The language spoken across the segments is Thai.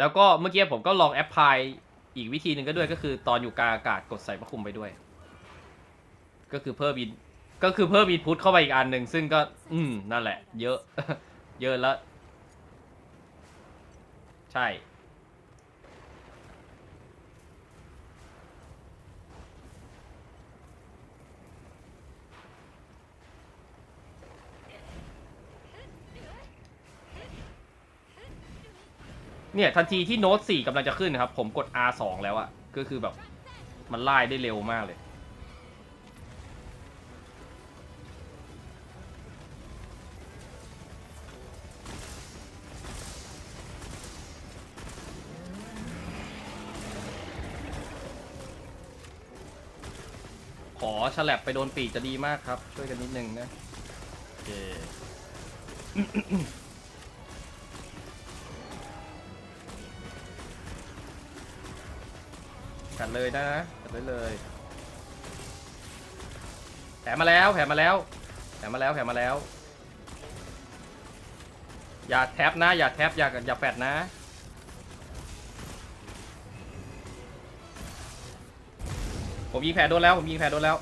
แล้วก็เมื่อกี้ผมก็ลองแอปพลายอีกวิธีหนึ่งก็ด้วยก็คือตอนอยู่กลางอากาศกดใส่พระคลุมไปด้วย ก็คือเพิ่มอินก็คือเพิ่มอินพุตเข้าไปอีกอันหนึ่งซึ่งก็ อืมนั่นแหละ เยอะ เยอะแล้ว ใช่ เนี่ยทันทีที่โน้ต4กำลังจะขึ้นนะครับ ผมกด R2 แล้วอะก็คือแบบมันไล่ได้เร็วมากเลย ขอฉลับไปโดนปีกจะดีมากครับ ช่วยกันนิดนึงนะ โอเค กัดเลยนะกัดเลยเลย แผลมาแล้ว แผลมาแล้ว แผลมาแล้ว แผลมาแล้ว อย่าแท็บนะ อย่าแท็บอย่าอย่าแฟดนะ ผมยิงแผลโดนแล้ว ผมยิงแผลโดนแล้ว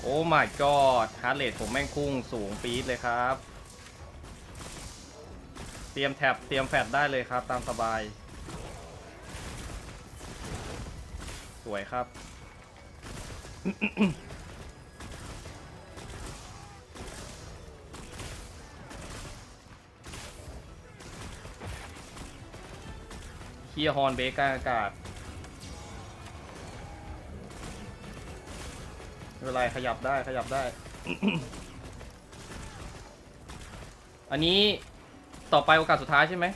โอ้ my god ฮาร์ดเรทผมแม่งพุ่งสูงปี๊ดเลยครับ เตรียมแท็บเตรียมแฟดได้เลยครับตามสบาย วยครับเฮียฮอนเบรกกลางอากาศไม่เป็นไรขยับได้ขยับได้ อันนี้ต่อไปโอกาสสุดท้ายใช่ไหม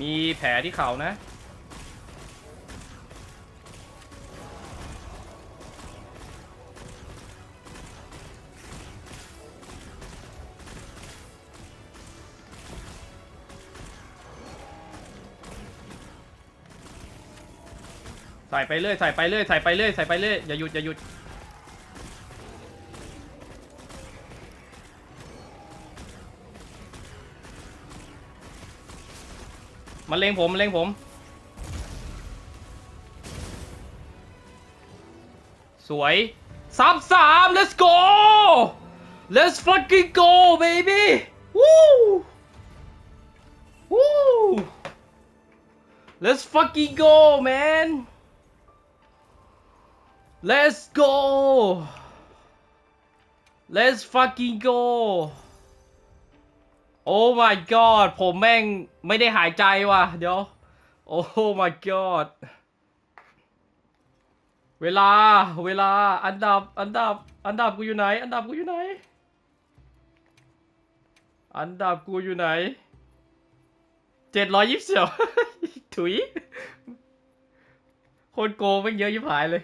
มีแผลที่เข่านะ ใส่ไปเรื่อย ใส่ไปเรื่อย ใส่ไปเรื่อย ใส่ไปเรื่อย อย่าหยุด อย่าหยุด มันเล็งผมมันเล็งผมสวยสามสาม let's go let's fucking go baby woo woo let's fucking go man let's go let's fucking go โอ้ my god ผมแม่งไม่ได้หายใจว่ะ เดี๋ยว โอ้ my god เวลา เวลา อันดับ อันดับ อันดับกูอยู่ไหน อันดับกูอยู่ไหน อันดับกูอยู่ไหนเจ็ดร้อยยี่สิบถุย คนโกงแม่งเยอะยิบหายเลย